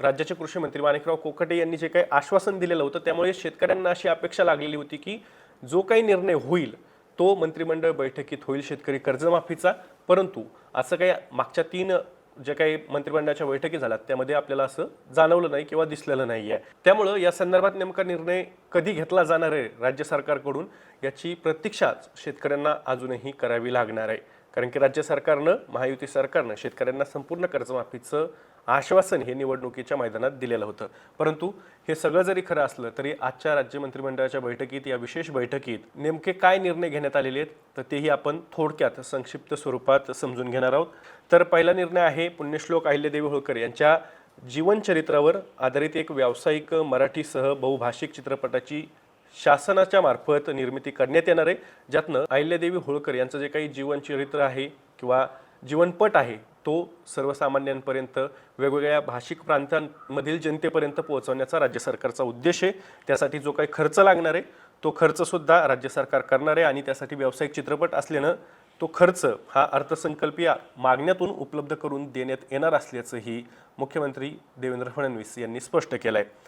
राज्याचे कृषी मंत्री माणिकराव कोकटे यांनी जे काही आश्वासन दिलेलं होतं त्यामुळे शेतकऱ्यांना अशी अपेक्षा लागलेली होती की जो काही निर्णय होईल तो मंत्रिमंडळ बैठकीत होईल शेतकरी कर्जमाफीचा. परंतु असं काही मागच्या तीन जे काही मंत्रिमंडळाच्या बैठकी झाल्यात त्यामध्ये आपल्याला असं जाणवलं नाही किंवा दिसलेलं नाही आहे त्यामुळं या संदर्भात नेमका निर्णय कधी घेतला जाणार आहे राज्य सरकारकडून याची प्रतीक्षाच शेतकऱ्यांना अजूनही करावी लागणार आहे. कारण की राज्य सरकारनं महायुती सरकारनं शेतकऱ्यांना संपूर्ण कर्जमाफीचं आश्वासन हे निवडणुकीच्या मैदानात दिलेलं होतं. परंतु हे सगळं जरी खरं असलं तरी आजच्या राज्य मंत्रिमंडळाच्या बैठकीत या विशेष बैठकीत नेमके काय निर्णय घेण्यात आलेले आहेत तर तेही आपण थोडक्यात संक्षिप्त स्वरूपात समजून घेणार आहोत. तर पहिला निर्णय आहे पुण्यश्लोक अहिल्यादेवी होळकर यांच्या जीवनचरित्रावर आधारित एक व्यावसायिक मराठीसह बहुभाषिक चित्रपटाची शासनाच्या मार्फत निर्मिती करण्यात येणार आहे. ज्यातनं अहिल्यादेवी होळकर यांचं जे काही जीवनचरित्र आहे किंवा जीवनपट आहे तो सर्वसामान्यांपर्यंत वेगवेगळ्या भाषिक प्रांतांमधील जनतेपर्यंत पोहोचवण्याचा राज्य सरकारचा उद्देश आहे. त्यासाठी जो काही खर्च लागणार आहे तो खर्चसुद्धा राज्य सरकार करणार आहे आणि त्यासाठी व्यावसायिक चित्रपट असल्यानं तो खर्च हा अर्थसंकल्पीय मागण्यातून उपलब्ध करून देण्यात येणार असल्याचंही मुख्यमंत्री देवेंद्र फडणवीस यांनी स्पष्ट केलं आहे